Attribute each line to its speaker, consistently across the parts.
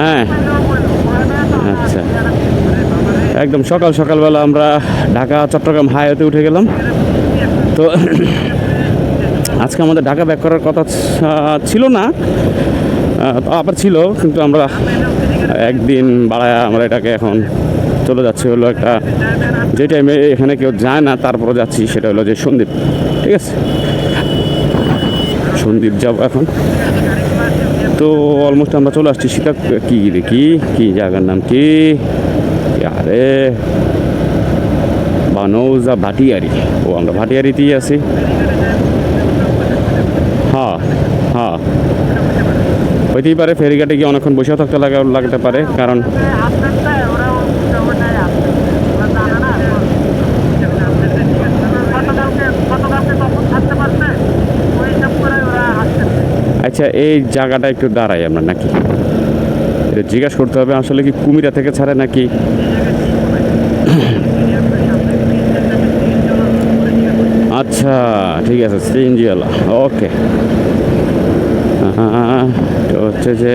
Speaker 1: হ্যাঁ। আচ্ছা। একদম সকাল সকালবেলা আমরা ঢাকা, চট্টগ্রাম হাইওয়েতে উঠে গেলাম। তো আজকে আমাদের ঢাকা ব্যাক করার কথা ছিল না। আবার ছিল, কিন্তু আমরা একদিন বাড়ায় আমরা এটাকে এখন চলে যাচ্ছি হলো একটা যে টাইমে এখানে কেউ যায় না তারপরে যাচ্ছি, সেটা হলো যে সন্দীপ। ঠিক আছে? সন্দীপ যাব এখন। তো অলমোস্ট আমরা চলে আসছি সীতা কি দেখি কি জায়গার নাম, কি? আরে, বানৌজা ভাটিয়ারি। ও, আমরা ভাটিয়ারিতেই আছি। হ্যাঁ হ্যাঁ। হইতেই পারে, ফেরিঘাটে গিয়ে অনেকক্ষণ বসেও থাকতে লাগা লাগতে পারে, কারণ আচ্ছা এই জায়গাটা একটু দাঁড়াই আমরা নাকি? এটা জিজ্ঞাসা করতে হবে, আসলে কি কুমিরা থেকে ছাড়ে নাকি? আচ্ছা ঠিক আছে সিএনজিওয়ালা ওকে। তো হচ্ছে যে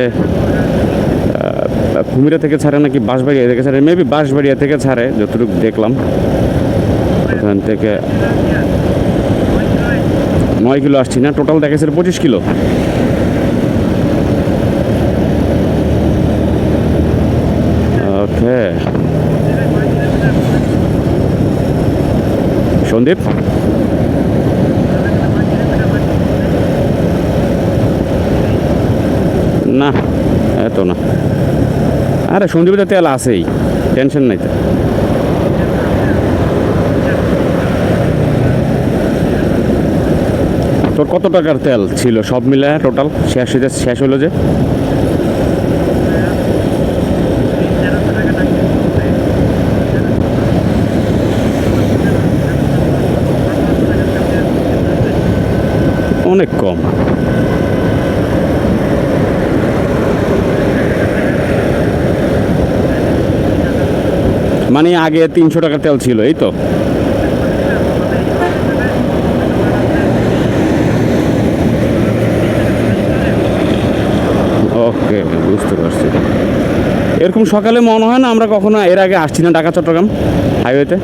Speaker 1: কুমিরা থেকে ছাড়ে নাকি বাঁশবাড়িয়া থেকে ছাড়ে? মেবি বাঁশবাড়িয়া থেকে ছাড়ে, যতটুকু দেখলাম। ওখান থেকে নয় কিলো আসছি। না টোটাল দেখেছিল পঁচিশ কিলো। ওকে সন্দীপ? না, এত না। আরে সন্দীপের তেল আছেই, টেনশন নাই তো। কত টাকার তেল ছিল? সব মিলে টোটাল শেষ হয়ে শেষ হলো যে। অনেক কম। মানে আগে তিনশো টাকার তেল ছিল, এই তো ওকে বুঝতে পারছি এরকম সকালে মনে হয় না, আমরা কখনো এর আগে আসছি না ঢাকা, চট্টগ্রাম। হাইওয়েতে?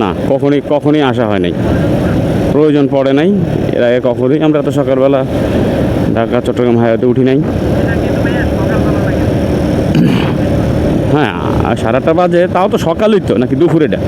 Speaker 1: না, কখনই কখনই আসা হয় নাই। প্রয়োজন পড়ে নাই, এর আগে কখনোই। আমরা তো সকালবেলা ঢাকা, চট্টগ্রাম হাইওয়েতে উঠি নাই। হ্যাঁ সারাটা বাজে, তাও তো সকালই তো, নাকি দুপুরেটা?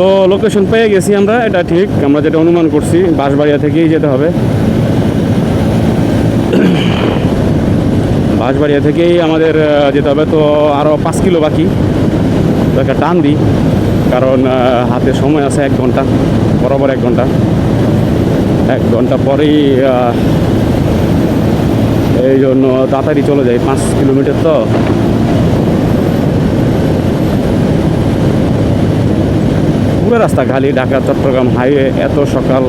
Speaker 1: তো লোকেশন পেয়ে গেছি আমরা, এটা ঠিক। আমরা যেটা অনুমান করছি, বাঁশবাড়িয়া থেকেই যেতে হবে। বাঁশবাড়িয়া থেকেই আমাদের যেতে হবে তো আরও পাঁচ কিলো বাকি। তো একটা টান দিই, কারণ হাতে সময় আছে এক ঘণ্টা, বরাবর এক ঘণ্টা। এক ঘণ্টা পরেই এই জন্য তাড়াতাড়ি চলে যাই, পাঁচ কিলোমিটার তো। পুরো রাস্তা খালি, ঢাকা, চট্টগ্রাম হাইওয়ে এত সকাল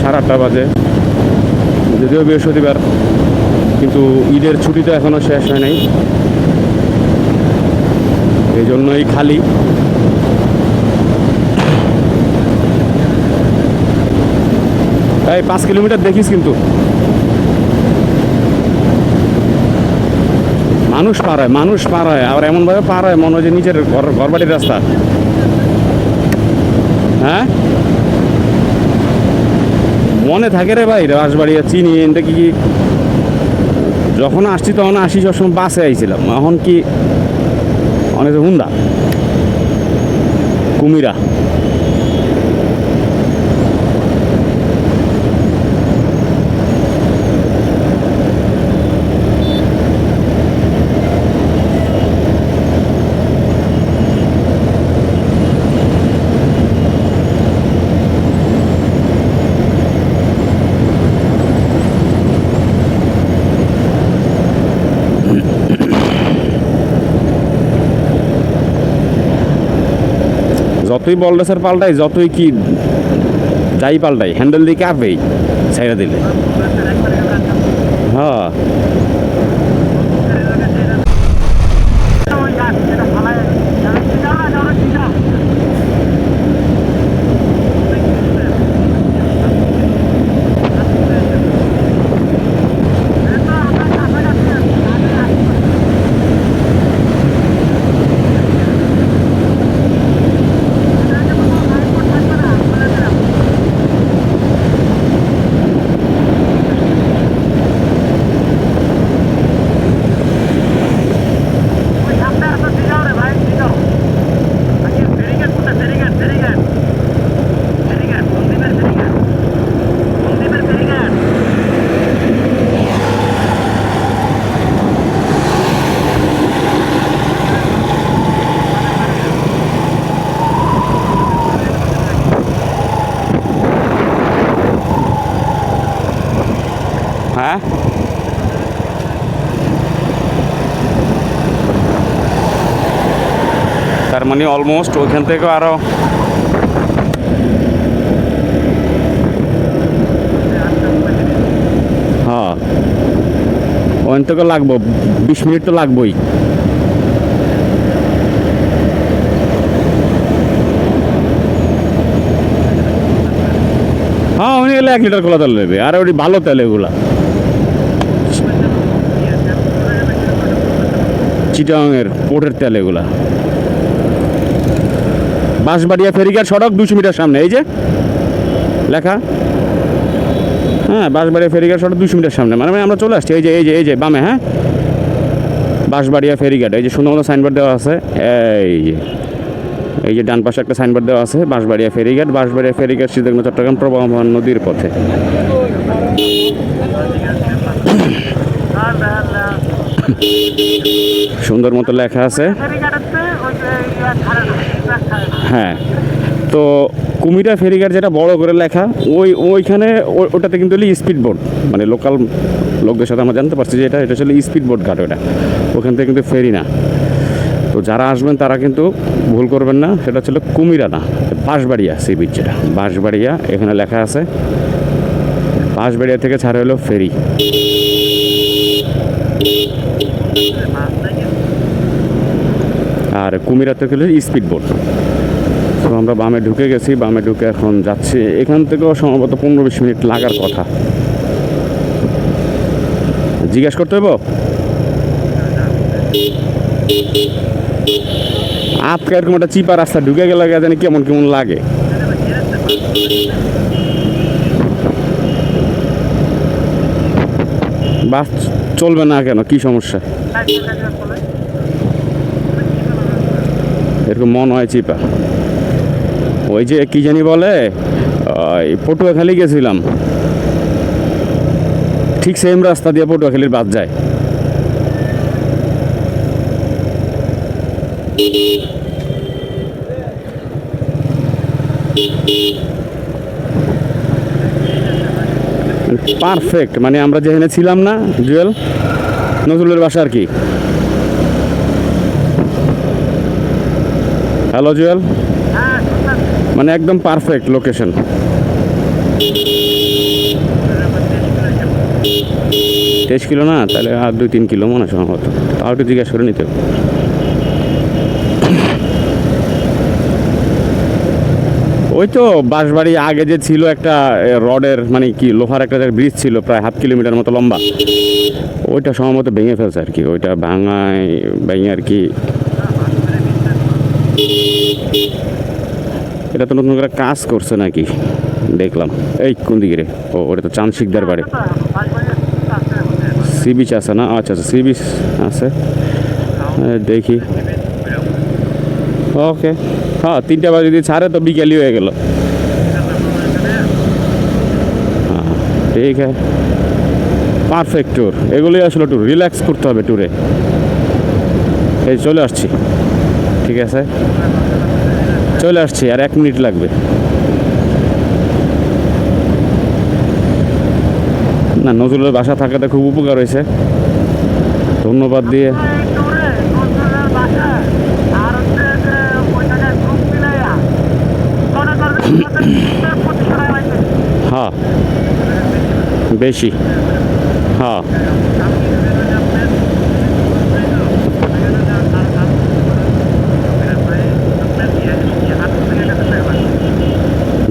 Speaker 1: সাড়ে আটটা বাজে। যদিও বৃহস্পতিবার, কিন্তু ঈদের ছুটি তো এখনও শেষ হয় নাই। এই জন্যই খালি। এই পাঁচ কিলোমিটার দেখিস কিন্তু। মানুষ পারায় মানুষ পারায় আবার এমনভাবে পারায় মনে হয় যে নিজের ঘর, ঘরবাড়ির রাস্তা। হ্যাঁ? মনে থাকে রে ভাই রাজবাড়িয়া চিনি এটা কি যখন আসছি তখন আসি সবসময় বাসে আইছিলাম। এখন কি? অনেক হুন্দা কুমিরা। যতই বল রেসার পাল্টাই যতই কি যাই পাল্টাই হ্যান্ডেল দিয়ে কাঁপবেই ছেড়ে দিলে। হ্যাঁ। মানে অলমোস্ট ওইখান থেকে আরও হ্যাঁ ওখান থেকে লাগবো, বিশ মিনিট তো লাগবোই। হ্যাঁ উনি এক লিটার খোলা তেল নেবে আর ওটি ভালো তেল এগুলা। চিটাংয়ের পোর্টের তেল এগুলা। বাঁশবাড়িয়া ফেরিঘাট সড়ক দুশো মিটার সামনে, এই যে লেখা। হ্যাঁ বাঁশবাড়িয়া ফেরিঘাট সড়ক দুশো মিটার সামনে। মানে আমরা চলে আসছি, এই যে এই যে এই যে, বামে হ্যাঁ? বাঁশবাড়িয়া ফেরিঘাট, এই যে সুন্দর মতো সাইনবোর্ড দেওয়া আছে, এই যে এই যে ডান পাশে একটা সাইনবোর্ড দেওয়া আছে, বাঁশবাড়িয়া ফেরিঘাট বাঁশবাড়িয়া ফেরিঘাট সিদ্ধান্ত চট্টগ্রাম, প্রবাহমান নদীর পথে। সুন্দর মতো লেখা আছে। হ্যাঁ। তো কুমিরা ফেরিঘাট যেটা বড় করে লেখা, ওই, ওইখানে ওটাতে কিন্তু হলো স্পিড বোট মানে লোকাল লোকদের সাথে আমরা জানতে পারছি যে এটা এটা হচ্ছে স্পিড বোট ঘাট ওটা। ওখান থেকে কিন্তু ফেরি না। তো যারা আসবেন তারা কিন্তু ভুল করবেন না, সেটা হচ্ছে কুমিরা না, বাঁশবাড়িয়া সি বিচ যেটা বাঁশবাড়িয়া, এখানে লেখা আছে। বাঁশবাড়িয়া থেকে ছাড়া হলো ফেরি। আর কুমিরা থেকে হলো স্পিড বোট আমরা বামে ঢুকে গেছি, বামে ঢুকে এখন যাচ্ছি। এখান থেকেও সম্ভবত পনেরো বিশ মিনিট লাগার কথা। জিজ্ঞাসা করতে হইব? আপকে এরকম একটা চিপা রাস্তা ঢুকে গেলে জানি কেমন কেমন লাগে। বাস চলবে না কেন? কি সমস্যা? এরকম মন হয় চিপা। ওই যে কি জানি বলে, ওই গেছিলাম। ঠিক সেম রাস্তা দিয়ে পটুয়াখালীর বাদ যায়। পারফেক্ট মানে আমরা যেখানে ছিলাম না, জুয়েল, নজরুলের বাসা আর কি। হ্যালো জুয়েল। মানে একদম পারফেক্ট লোকেশন তেইশ কিলো না? তাহলে আর দুই তিন কিলো মনে হয় সম্ভবত তাও একটু জিজ্ঞাসা করে নিতে। ওই তো বাঁশবাড়ি আগে যে ছিল একটা রডের মানে কি, লোহার একটা ব্রিজ ছিল, প্রায় হাফ কিলোমিটার মতো লম্বা। ওইটা সম্ভবত ভেঙে ফেলছে আর কি। ওইটা ভাঙায়, ভেঙে আর কি। এটা তো নতুন করে কাজ করছে নাকি? দেখলাম। এই কোন দিকে রে? ও, ওটা তো চাঁদ শিকদার বাড়ি। সি বিচ আছে না? আচ্ছা আচ্ছা সি বিচ আছে দেখি। ওকে। হ্যাঁ তিনটা বাজে যদি ছাড়ে তো বিকেলই হয়ে গেল। হ্যাঁ ঠিক আছে। পারফেক্ট ট্যুর এগুলোই আসলে ট্যুর রিল্যাক্স করতে হবে ট্যুরে এই, চলে আসছি। ঠিক আছে? চলে আসছি, আর এক মিনিট লাগবে। না, নজরুলের বাসা থাকাতে খুব উপকার হয়েছে। ধন্যবাদ দিয়ে। হ্যাঁ বেশি। হ্যাঁ।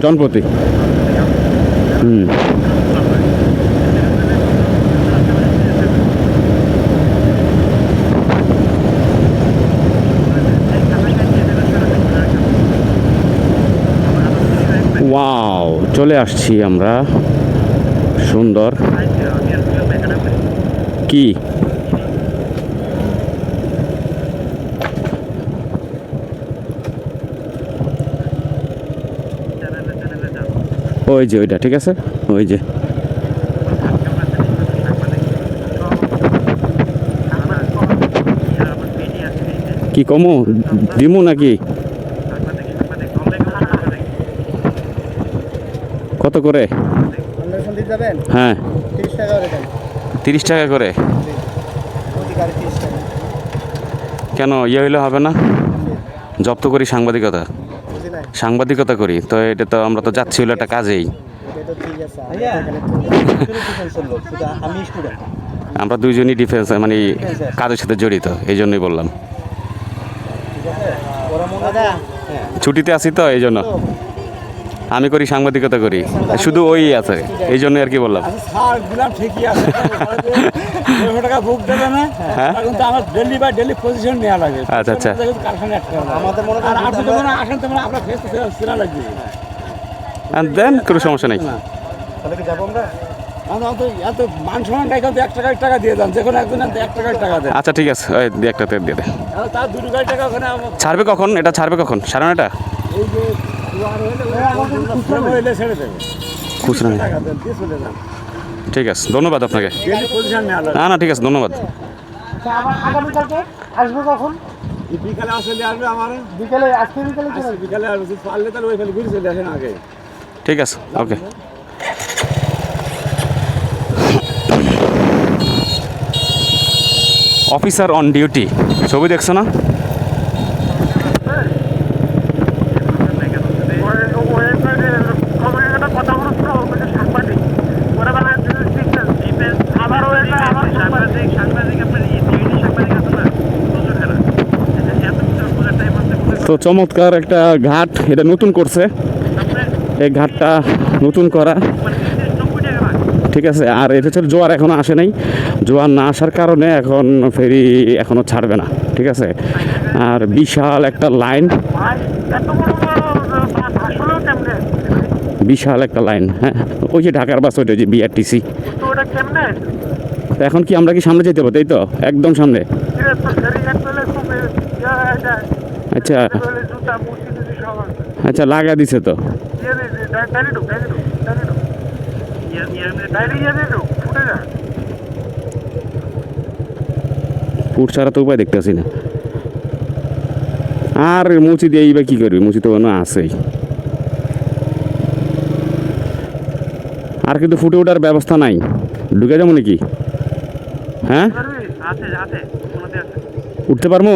Speaker 1: জনপতি। হুম। ওয়াও চলে আসছি আমরা। সুন্দর। কি? ওই যে ওইটা, ঠিক আছে? ওই যে। কি কমো? দিমু নাকি? কত করে? হ্যাঁ।
Speaker 2: তিরিশ টাকা করে।
Speaker 1: কেন ইয়ে হইলে হবে না? জব্দ করি সাংবাদিকতা। সাংবাদিকতা করি, তো এটা তো আমরা তো যাচ্ছি হলো একটা কাজেই।
Speaker 2: আমরা
Speaker 1: দুইজনই ডিফেন্স মানে কাজের সাথে জড়িত এই জন্যই বললাম। ছুটিতে আসি তো এই জন্য আমি করি সাংবাদিকতা করি। শুধু ওই আছে এই জন্য আর কি বললাম।
Speaker 3: স্যার দিলাম ঠিকই আছে। টাকা বুক দেবে না
Speaker 1: হ্যাঁ।
Speaker 3: এখন আমার ডেলি বাই ডেলি পজিশন নেওয়া লাগে।
Speaker 1: আচ্ছা, আচ্ছা।
Speaker 2: মনে
Speaker 1: দেন কোনো সমস্যা নেই।
Speaker 3: মান এক টাকা দিয়ে দেন
Speaker 1: আচ্ছা ঠিক আছে ওই একটা দিয়ে দে।
Speaker 3: আর দুটো গাড়ি টাকা ওখানে
Speaker 1: ছাড়বে কখন? এটা ছাড়বে কখন? সাড়ে নয়টা?
Speaker 3: খুচরা
Speaker 1: ঠিক আছে ধন্যবাদ আপনাকে। না না ঠিক আছে ধন্যবাদ।
Speaker 2: আগামীকালকে আসব কখন?
Speaker 3: বিকালে আসলে আসবে আমার
Speaker 2: বিকেলে আজকে বিকেলে
Speaker 3: বিকালে আসবে। পারলে তাহলে ওই ফেলে ঘুরে চলে আসেন আগে
Speaker 1: ঠিক আছে ওকে। অফিসার অন ডিউটি ছবি দেখছ না? তো চমৎকার একটা ঘাট এটা নতুন করছে। এই ঘাটটা নতুন করা। ঠিক আছে আর এটা হচ্ছে জোয়ার এখনও আসে নাই। জোয়ার না আসার কারণে এখন ফেরি এখনও ছাড়বে না। ঠিক আছে আর বিশাল একটা লাইন। বিশাল একটা লাইন হ্যাঁ। ওই যে ঢাকার বাস ওইটা ওই যে বিআরটিসি এখন কি আমরা কি সামনে যেতে পারব? তাই তো, একদম সামনে। আচ্ছা। আচ্ছা লাগা দিছে তো। ফুট ছাড়া তো উপায় দেখতেছি না আর, মুচি দিয়ে বা কি করবি? মুচি তো কোনো আছেই। আর কিন্তু ফুটে ওঠার ব্যবস্থা নাই। ঢুকে যাব নাকি? হ্যাঁ? উঠতে পারব?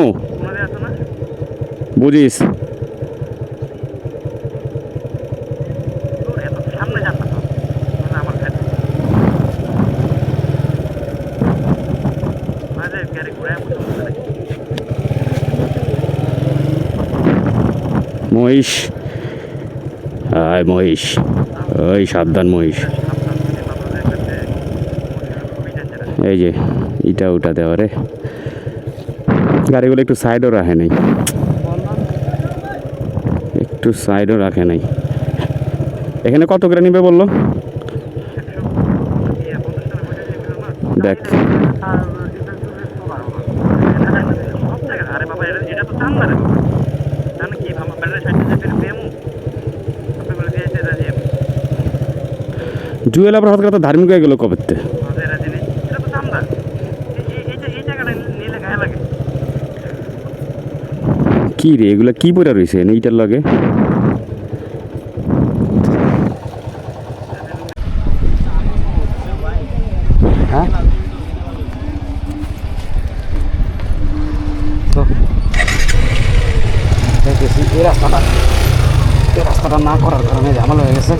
Speaker 1: বুঝিস। মহিষ। আয় মহিষ। ওই সাবধান মহিষ। এই যে, ইটা উঠা দেওয়া রে। গাড়িগুলো একটু সাইডও রাখে নাই। একটু সাইডও রাখে নাই। এখানে কত করে নিবে বলল? দেখ।
Speaker 4: আরে বাবা এটা এটা তো চান না রে জানো কি আমার ব্যাটারি সাইড থেকে পেমু আপনি বলে দিয়েছে রাজি
Speaker 1: জুয়েল আবার হঠাৎ কথা ধার্মিক হয়ে গেল কবেতে
Speaker 4: আমাদের রাজি নেই এটা তো চান না এই এই এই জায়গাটা নিলে গায়ে লাগে
Speaker 1: কি রে? এগুলা কি পড়া রয়েছে এইটার লগে হ্যাঁ তো দেখতেছি এই রাস্তাটা এই রাস্তাটা না করার কারণে ঝামেলা হয়ে গেছে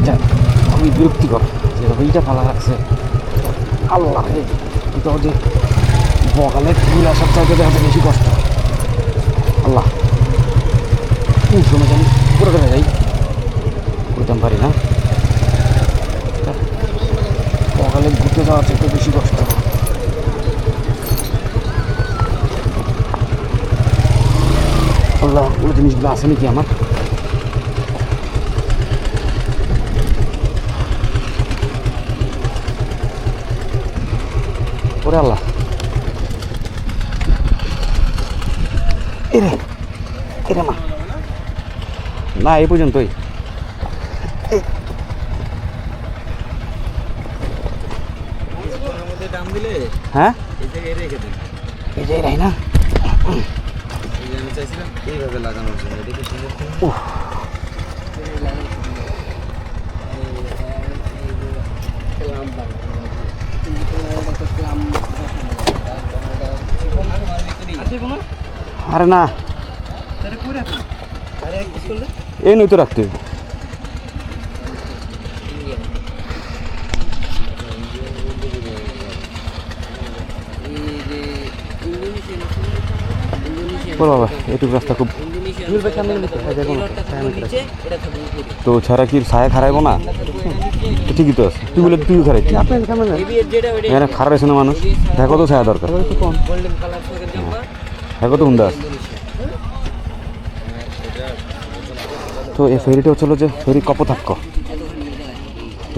Speaker 1: এটা বিরক্তিকর যেভাবে ইটা ফালা রাখছে আল্লাহ রে এটা যে বকালে ফুল আসার চাইতে দেখা যায় বেশি কষ্ট আল্লাহ কোন সময় জানি করে দেবে যাই করতাম পারি না বকালে ঘুরতে যাওয়ার চাইতে বেশি কষ্ট আল্লাহ ওগুলো জিনিসগুলো আছে নাকি আমার? ওরে আল্লাহ। এরে এরে মা। না এই পর্যন্তই। হ্যাঁ?
Speaker 2: এই
Speaker 1: যে এরাই না?
Speaker 2: এই এইভাবে লাগানোর জন্য এটা কি।
Speaker 1: আরে না এই নই তো রাখতে হবে। বলো বাবা এইটুকু রাস্তা খুব তো ছাড়া কি ছায়া খারাইবো না? ঠিকই তো আছে। তুই বলে তুই খারাই এখানে খারাপ আছে না মানুষ। দেখো তো ছায়া দরকার। দেখো তো হুন্দা তো এই ফেরিটা হচ্ছিল যে ferry Kapotaksha.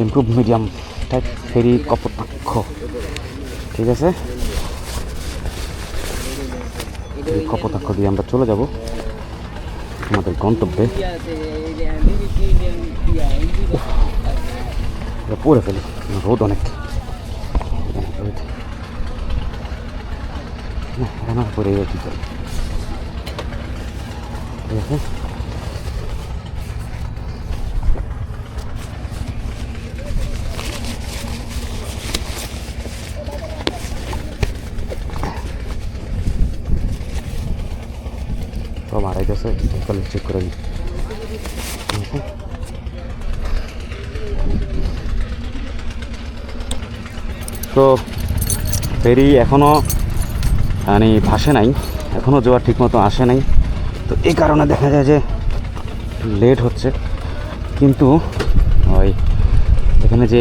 Speaker 1: Improve medium type ferry Kapotaksha. ঠিক আছে? কপোতাক্ষ দিয়ে আমরা চলে যাব। আমাদের গন্তব্যে। পড়ে ফেলি, রোদ অনেক। রান্নার পরে ঠিক আছে আড়াই গেছে তাহলে চেক করে দিই তো ফেরি এখনও মানে ভাসে নাই এখনও জোয়ার ঠিকমতো আসে নাই। তো এই কারণে দেখা যায় যে লেট হচ্ছে। কিন্তু ওই এখানে যে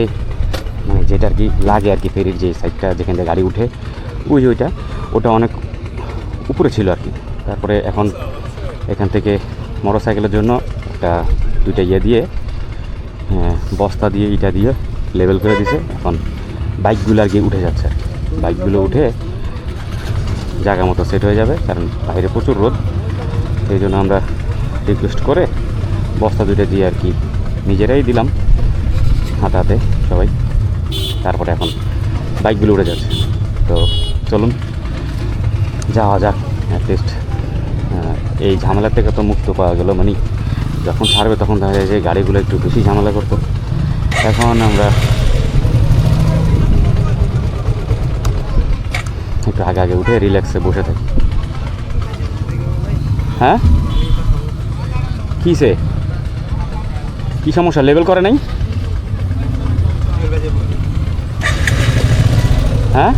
Speaker 1: মানে যেটা আর কি লাগে আর কি ফেরির যে সাইডটা যেখান থেকে গাড়ি উঠে, ওই ওইটা, ওটা অনেক উপরে ছিল আর কি। তারপরে এখন এখান থেকে মোটর সাইকেলের জন্য একটা দুইটা ইয়ে দিয়ে হ্যাঁ, বস্তা দিয়ে ইটা দিয়ে লেভেল করে দিছে। এখন বাইকগুলো আর কি উঠে যাচ্ছে। বাইকগুলো উঠে জায়গা মতো সেট হয়ে যাবে কারণ বাইরে প্রচুর রোদ। সেই জন্য আমরা রিকোয়েস্ট করে বস্তা দুইটা দিয়ে আর কি নিজেরাই দিলাম হাতে হাতে সবাই। তারপরে এখন বাইকগুলো উঠে যাচ্ছে। তো চলুন যাওয়া যাক অ্যাটলিস্ট এই ঝামেলা থেকে তো মুক্ত পাওয়া গেল মানে যখন ছাড়বে তখন দেখা যায় যে গাড়িগুলো একটু বেশি ঝামেলা করতো। এখন আমরা একটু আগে আগে উঠে রিল্যাক্সে বসে থাকি। হ্যাঁ? কিসে? কি সমস্যা? লেভেল করে নাই? হ্যাঁ?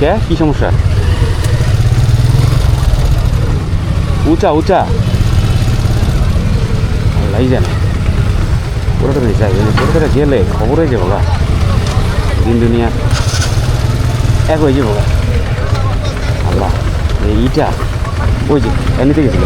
Speaker 1: কে? কি সমস্যা? উঁচা উঁচা। আল্লাহ জানে। পুরোটা যাই পুরোটা গেলে খবর হয়ে যাব দিন দুনিয়া। এক হয়ে যাব গা। আল্লাহ, এই ইটা ওই যে এমনিতে গেছিল।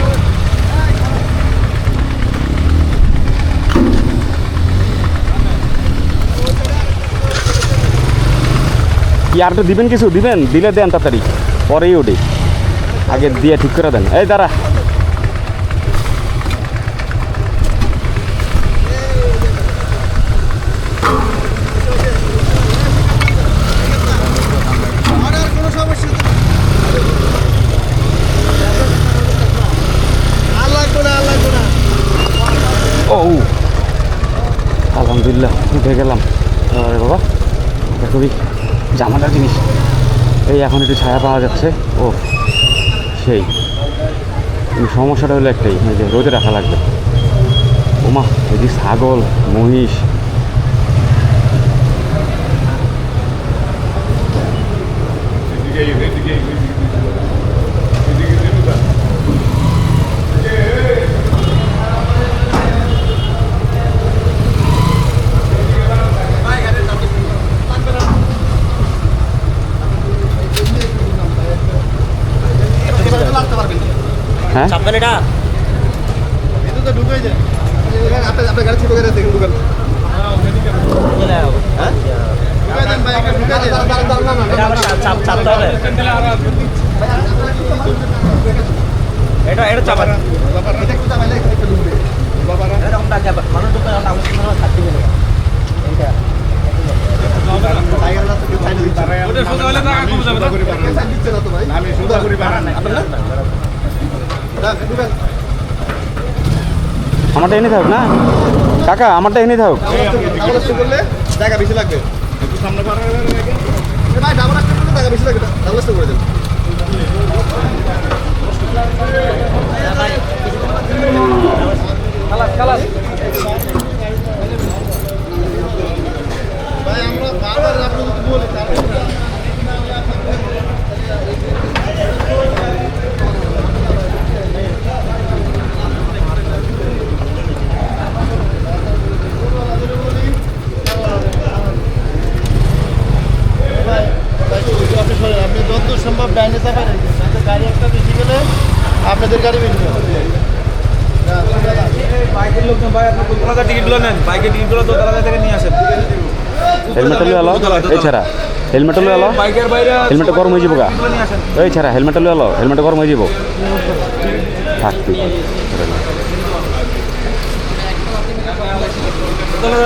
Speaker 1: কি আর তো দিবেন কিছু, দিবেন, দিলে দেন তাড়াতাড়ি। পরেই ওঠে। আগে দিয়ে ঠিক করে দেন। এই দাঁড়া। আলহামদুলিল্লাহ, উঠে গেলাম। এটা খুবই জিনিস। এই এখন একটু ছায়া পাওয়া যাচ্ছে। ও। সেই। সমস্যাটা হলো একটাই যে রোদে রাখা লাগবে। ওমা যদি ছাগল মহিষ হ্যাঁ?
Speaker 2: চাপগালিটা এটা এটা আমরা থাকতে গেলে এইটা
Speaker 1: আমারটা এনে থাক না? কাকা, আমারটা এনে থাক
Speaker 5: জায়গা বেশি লাগবে জায়গা বেশি লাগবে করে ভাই, আমরা বারবার আপনি যদি বলি আপনি আপনি যত সম্ভব ডাইনে চাপাই রাখবেন যাতে গাড়ি একটা বেশি গেলে আপনাদের গাড়ি বেশি
Speaker 3: বাইকের লোকজন ভাই আপনি কলকাতা টিকিটগুলো নেন? বাইকের টিকিটগুলো তো থেকে নিয়ে আসেন।
Speaker 1: হেলমেট লয়ে এলো এই ছাড়া। হেলমেট লয়ে এলো
Speaker 3: বাইকের বাইরে
Speaker 1: হেলমেটটা গরম হয়ে যাব গা। এই ছাড়া হেলমেট লয়ে হেলমেট গরম হয়ে যাব। থাক তুই
Speaker 3: দোতলা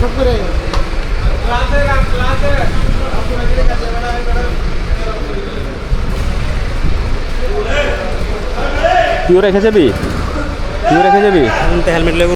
Speaker 3: যান, করে।
Speaker 1: তুইও রেখে যাবি? তুইও রেখে যাবি?
Speaker 2: হেলমেট